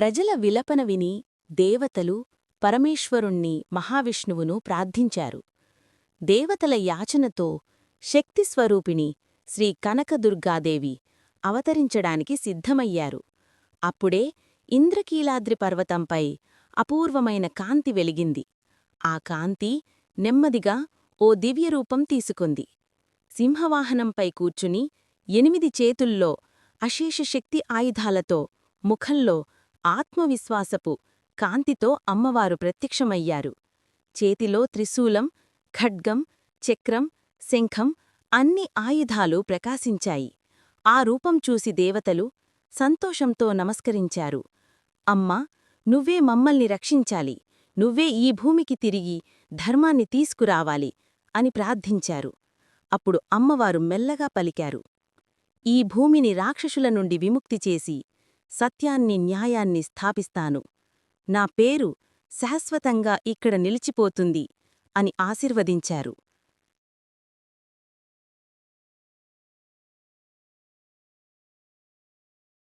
ప్రజల విలపన విని దేవతలు పరమేశ్వరుణ్ణి మహావిష్ణువును ప్రార్థించారు. దేవతల యాచనతో శక్తిస్వరూపిణి శ్రీ కనకదుర్గాదేవి అవతరించడానికి సిద్ధమయ్యారు. అప్పుడే ఇంద్రకీలాద్రి పర్వతంపై అపూర్వమైన కాంతి వెలిగింది. ఆ కాంతి నెమ్మదిగా ఓ దివ్యరూపం తీసుకుంది. సింహవాహనంపై కూర్చుని ఎనిమిది చేతుల్లో అశేష శక్తి ఆయుధాలతో ముఖంలో ఆత్మవిశ్వాసపు కాంతితో అమ్మవారు ప్రత్యక్షమయ్యారు. చేతిలో త్రిశూలం ఖడ్గం చక్రం శంఖం అన్ని ఆయుధాలు ప్రకాశించాయి. ఆ రూపం చూసి దేవతలు సంతోషంతో నమస్కరించారు. అమ్మా నువ్వే మమ్మల్ని రక్షించాలి. నువ్వే ఈ భూమికి తిరిగి ధర్మాన్ని తీసుకురావాలి అని ప్రార్థించారు. అప్పుడు అమ్మవారు మెల్లగా పలికారు. ఈ భూమిని రాక్షసుల నుండి విముక్తి చేసి సత్యాన్ని న్యాయాన్ని స్థాపిస్తాను. నా పేరు శాశ్వతంగా ఇక్కడ నిలిచిపోతుంది అని ఆశీర్వదించారు.